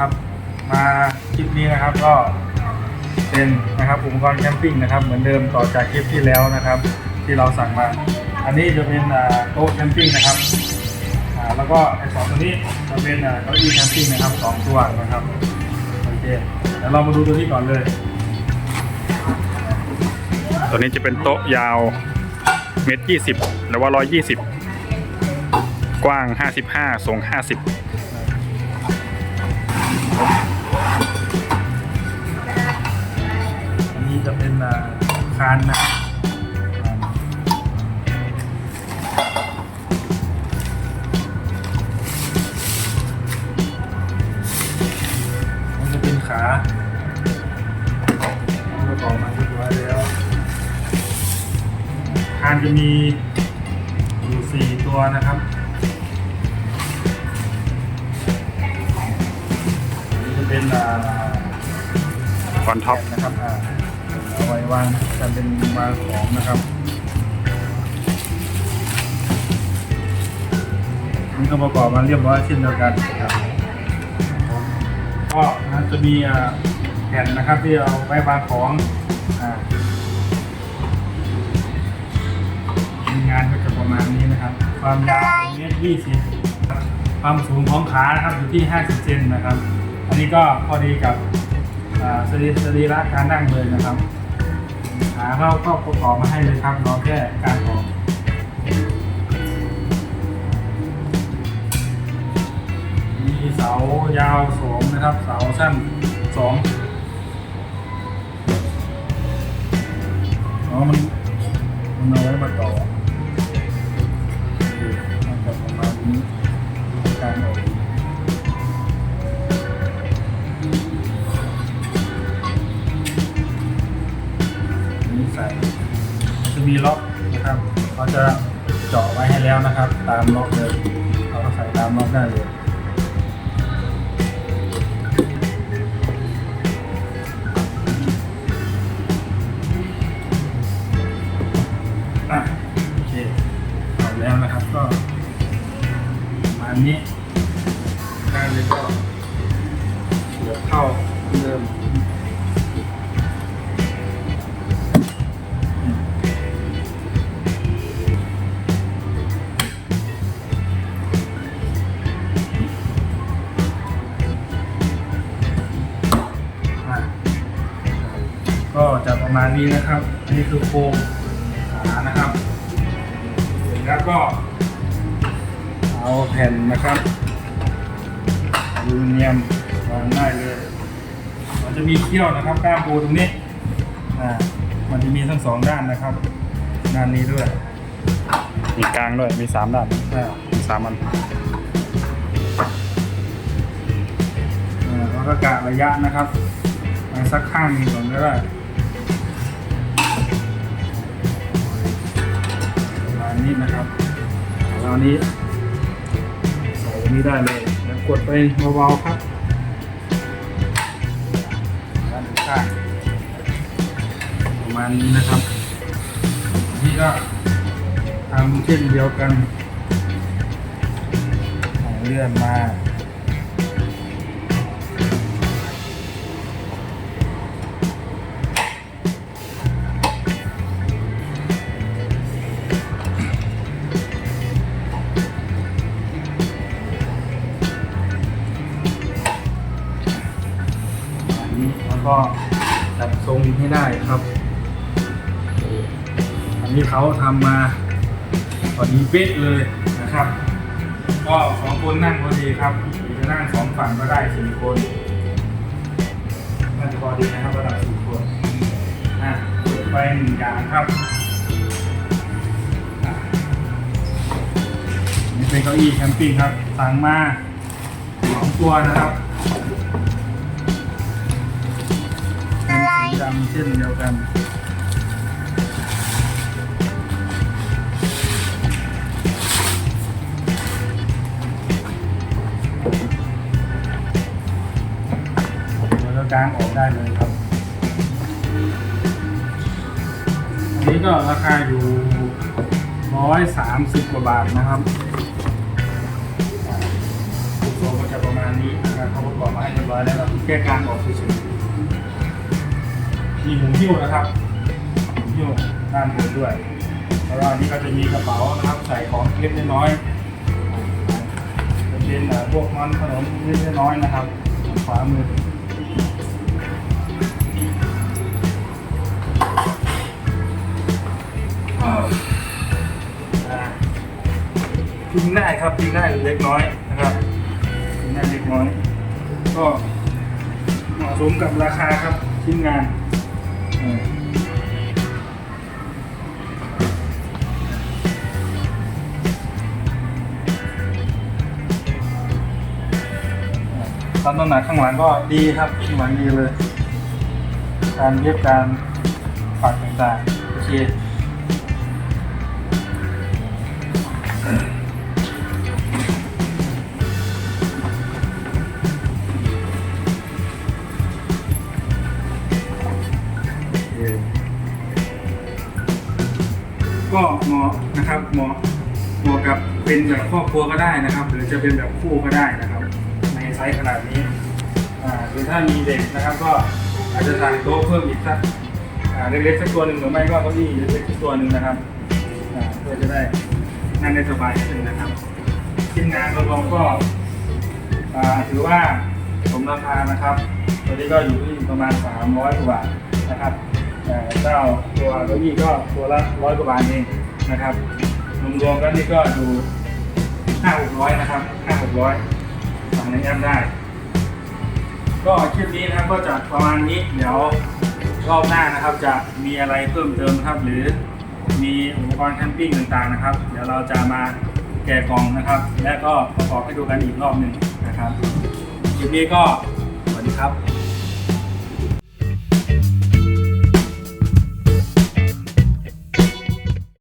นะครับ มาคลิปนี้นะครับก็เป็นนะครับอุปกรณ์แคมปิ้งนะครับเหมือนเดิมต่อจากคลิปที่แล้วนะครับ ที่เราสั่งมา อันนี้จะเป็นโต๊ะแคมปิ้งนะครับแล้วก็ไอ้สองตัวนี้จะเป็นเก้าอี้แคมปิ้งนะครับสองตัวนะครับโอเคเดี๋ยวเรามาดูตัวนี้ก่อนเลย ตัวนี้จะเป็นโต๊ะยาวเมตรยี่สิบหรือว่าร้อยยี่สิบกว้างห้าสิบห้าสูงห้าสิบ เป็นอ่าคานนะครับมันจะเป็นขาประกอบมาเรียบร้อยแล้วคานจะมีอยู่สี่ตัวนะครับอันนี้จะเป็นอ่าคอนท็อปนะครับ อ่าเอาไว้วางจะเป็นวางของนะครับนี่ก็ประกอบมาเรียบร้อยเช่นเดียวกันนะครับก็นะจะมีแผ่นนะครับที่เอาไว้วางของงานก็จะประมาณนี้นะครับ ความยาวเมตรยี่สิบความสูงของขานะครับอยู่ที่ 50 เซนนะครับ อันนี้ก็พอดีกับสรีระการนั่งเลยนะครับาเราก็ประกอบมาให้เลยครับรอแค่การออกมีเสายาวสองนะครับ เสาสั้นสองอ๋อมันมันเอาไว้มาต่อมันจะประมาณนี้ แล้วนะครับ ตามล็อกเลยเราก็ใส่ตามล็อกได้เลยอะโอเคเอาแล้วนะครับก็มาณนี้ได้เลยก็เดี๋ยวเข้าเหมื ประมาณนี้นะครับอันนี้คือโครงขานะครับเสร็จแล้วก็ เอาแผ่นนะครับอลูมิเนียมวางได้เลยมันจะมีเขี้ยวนะครับก้ามปูตรงนี้อ่ามันจะมีทั้งสองด้านนะครับ ด้านนี้ด้วยมีกลางด้วย มีสามด้านอ่ามีสามอันอ่าแล้วก็กะระยะนะครับมาสักข้างหนึงก่อนก็ได้ นี้นะครับแล้วอันนี้ใส่ตรงนี้ได้เลยแล้วกดไปเบาๆครับด้านข้างประมาณนี้นะครับนี่ก็ทำเช่นเดียวกันของเลื่อนมา ก็จัดทรงให้ได้ครับอันนี้เขาทำมาพอดีเป๊ะเลยนะครับ ก็สองคนนั่งพอดีครับหรือจะนั่งสองฝั่งก็ได้สี่คนน่าจะพอดีนะครับระดับสี่คนอะเปิดไปหนึ่งอย่างครับอะนี่เป็นเก้าอี้แคมปิ้งครับสั่งมาสองตัวนะครับ ดำเช่นเดียวกันแล้วก็กางออกได้เลยครับอันนี้ก็ราคาอยู่ร้อยสามสิบกว่าบาทนะครับถูกโซก็จะประมาณนี้นะครับเขาประกอบมาให้เรียบร้อยแล้วเราแค่การออกเฉย มีหมุนหิ้วนะครับหมุนหิ้วด้านบนด้วย แล้วก็อันนี้ก็จะมีกระเป๋านะครับใส่ของเล็กน้อยจะเป็นพวกมันขนมเล็กน้อยนะครับขวามืออ่าพิงได้ครับพิงได้เล็กน้อยนะครับพิงได้เล็กน้อย ก็เหมาะสมกับราคาครับชิ้นงาน เออตามน้ำหนาข้างหลังก็ดีครับข้างหลังดีเลย การเย็บการปักต่างๆโอเค ก็เหมาะนะครับเหมาะเหมาะกับเป็นแบบครอบครัวก็ได้นะครับ หรือจะเป็นแบบคู่ก็ได้นะครับ ในไซส์ขนาดนี้หรือถ้ามีเด็กนะครับ ก็อาจจะสั่งโต๊ะเพิ่มอีกสักเล็กๆสักตัวหนึ่งหรือไม่ก็เก้าอี้เล็กๆสักตัวหนึ่งนะครับเพื่อจะได้นั่งได้สบายขึ้นนะครับชิ้นงานรวมๆก็ถือว่าสมราคานะครับตัวนี้ก็อยู่ที่ประมาณ300กว่าบาทนะครับ เจ้าตัวเก้าอี้ก็ตัวละร้อยกว่าบาทเองนะครับรวมๆกันนี่ก็ดูห้าหกร้อยนะครับห้าหกร้อยสั่งในแอปได้ ก็คลิปนี้นะครับก็จะประมาณนี้เดี๋ยวรอบหน้านะครับจะมีอะไรเพิ่มเติมนะครับ หรือมีอุปกรณ์แคมปิ้งต่างๆนะครับ เดี๋ยวเราจะมาแกะกล่องนะครับ และก็ประกอบให้ดูกันอีกรอบหนึ่งนะครับคลิปนี้ก็สวัสดีครับ